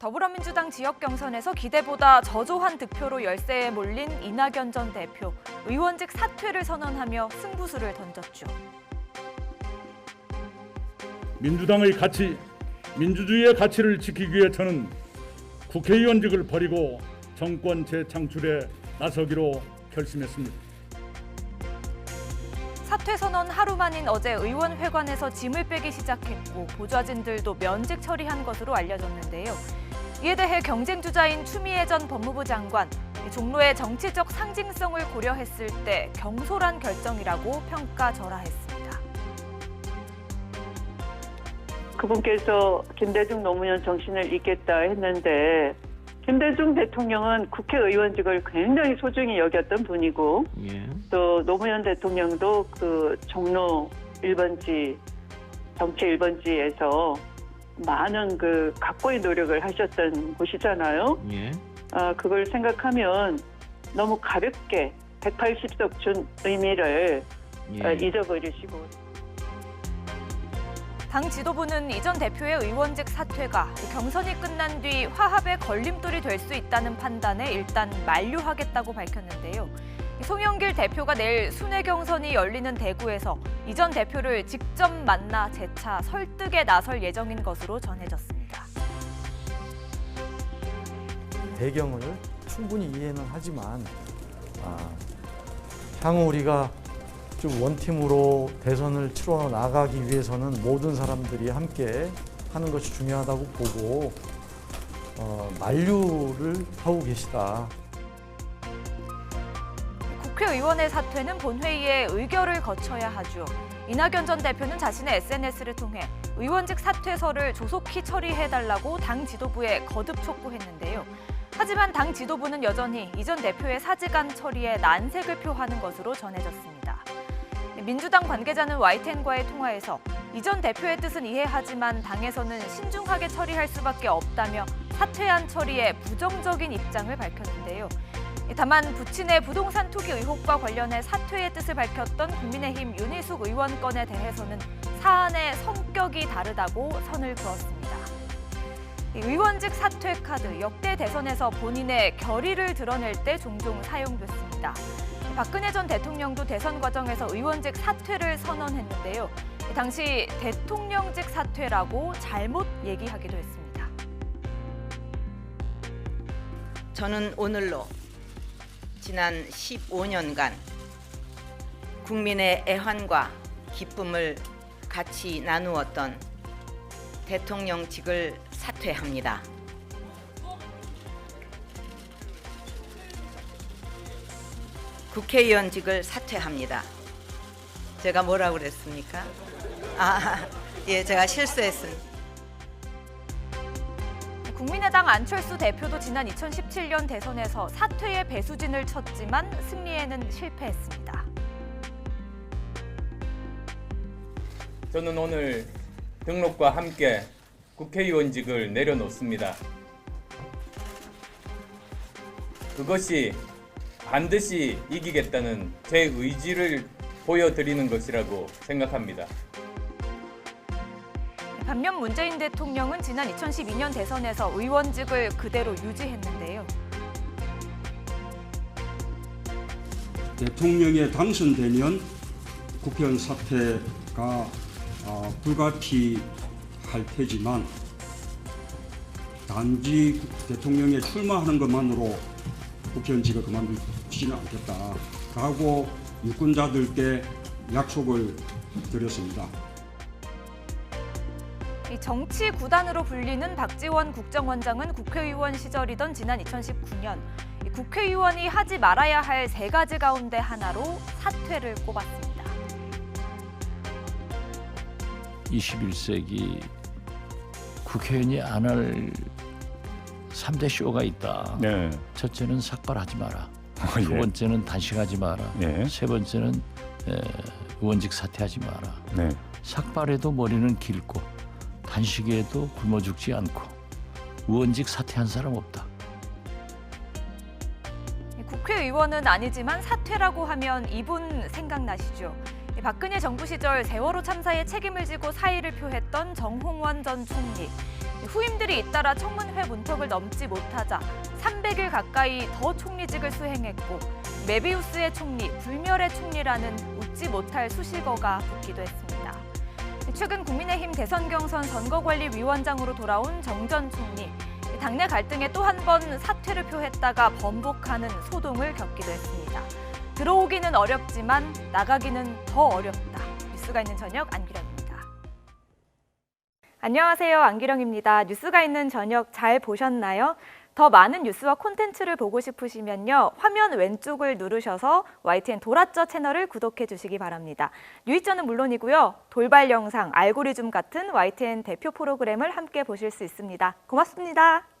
더불어민주당 지역 경선에서 기대보다 저조한 득표로 열세에 몰린 이낙연 전 대표. 의원직 사퇴를 선언하며 승부수를 던졌죠. 민주당의 가치, 민주주의의 가치를 지키기 위해 저는 국회의원직을 버리고 정권 재창출에 나서기로 결심했습니다. 사퇴 선언 하루 만인 어제 의원회관에서 짐을 빼기 시작했고 보좌진들도 면직 처리한 것으로 알려졌는데요. 이에 대해 경쟁 주자인 추미애 전 법무부 장관 종로의 정치적 상징성을 고려했을 때 경솔한 결정이라고 평가절하했습니다. 그분께서 김대중 노무현 정신을 잇겠다 했는데 김대중 대통령은 국회의원직을 굉장히 소중히 여겼던 분이고 예. 또 노무현 대통령도 그 종로 1번지 정치 1번지에서 많은 그 각고의 노력을 하셨던 곳이잖아요. 예. 아, 그걸 생각하면 너무 가볍게 180석 준 의미를 예. 어, 잊어버리시고 당 지도부는 이전 대표의 의원직 사퇴가 경선이 끝난 뒤 화합의 걸림돌이 될 수 있다는 판단에 일단 만류하겠다고 밝혔는데요. 송영길 대표가 내일 순회 경선이 열리는 대구에서 이전 대표를 직접 만나 재차 설득에 나설 예정인 것으로 전해졌습니다. 배경을 충분히 이해는 하지만 아, 향후 우리가 좀 원팀으로 대선을 치러 나가기 위해서는 모든 사람들이 함께 하는 것이 중요하다고 보고 어, 만류를 하고 계시다. 국회의원의 사퇴는 본회의에 의결을 거쳐야 하죠. 이낙연 전 대표는 자신의 SNS를 통해 의원직 사퇴서를 조속히 처리해달라고 당 지도부에 거듭 촉구했는데요. 하지만 당 지도부는 여전히 이전 대표의 사직안 처리에 난색을 표하는 것으로 전해졌습니다. 민주당 관계자는 YTN과의 통화에서 이전 대표의 뜻은 이해하지만 당에서는 신중하게 처리할 수밖에 없다며 사퇴안 처리에 부정적인 입장을 밝혔는데요. 다만 부친의 부동산 투기 의혹과 관련해 사퇴의 뜻을 밝혔던 국민의힘 윤희숙 의원 건에 대해서는 사안의 성격이 다르다고 선을 그었습니다. 이 의원직 사퇴 카드 역대 대선에서 본인의 결의를 드러낼 때 종종 사용됐습니다. 박근혜 전 대통령도 대선 과정에서 의원직 사퇴를 선언했는데요. 당시 대통령직 사퇴라고 잘못 얘기하기도 했습니다. 저는 오늘로 지난 15년간 국민의 애환과 기쁨을 같이 나누었던 대통령직을 사퇴합니다. 국회의원직을 사퇴합니다. 제가 뭐라고 그랬습니까? 아, 예, 제가 실수했습니다. 국민의당 안철수 대표도 지난 2017년 대선에서 사퇴의 배수진을 쳤지만 승리에는 실패했습니다. 저는 오늘 등록과 함께 국회의원직을 내려놓습니다. 그것이 반드시 이기겠다는 제 의지를 보여드리는 것이라고 생각합니다. 반면 문재인 대통령은 지난 2012년 대선에서 의원직을 그대로 유지했는데요. 대통령에 당선되면 국회의원 사퇴가 어, 불가피할 테지만 단지 대통령에 출마하는 것만으로 국회의원직을 그만두지는 않겠다라고 유권자들께 약속을 드렸습니다. 이 정치 구단으로 불리는 박지원 국정원장은 국회의원 시절이던 지난 2019년 이 국회의원이 하지 말아야 할 세 가지 가운데 하나로 사퇴를 꼽았습니다. 21세기 국회의원이 안 할 3대 쇼가 있다. 네. 첫째는 삭발하지 마라. 예. 두 번째는 단식하지 마라. 예. 세 번째는 에, 의원직 사퇴하지 마라. 네. 삭발해도 머리는 길고 단식에도 굶어 죽지 않고 의원직 사퇴한 사람 없다. 이 국회의원은 아니지만 사퇴라고 하면 이분 생각나시죠? 이 박근혜 정부 시절 세월호 참사에 책임을 지고 사의를 표했던 정홍원 전 총리. 후임들이 잇따라 청문회 문턱을 넘지 못하자 300일 가까이 더 총리직을 수행했고 메비우스의 총리, 불멸의 총리라는 웃지 못할 수식어가 붙기도 했습니다. 최근 국민의힘 대선 경선 선거관리위원장으로 돌아온 정 전 총리. 당내 갈등에 또 한 번 사퇴를 표했다가 번복하는 소동을 겪기도 했습니다. 들어오기는 어렵지만 나가기는 더 어렵다. 뉴스가 있는 저녁 안기령입니다. 안녕하세요. 안기령입니다. 뉴스가 있는 저녁 잘 보셨나요? 더 많은 뉴스와 콘텐츠를 보고 싶으시면요. 화면 왼쪽을 누르셔서 YTN 도라쩌 채널을 구독해 주시기 바랍니다. 뉴이쩌는 물론이고요. 돌발 영상, 알고리즘 같은 YTN 대표 프로그램을 함께 보실 수 있습니다. 고맙습니다.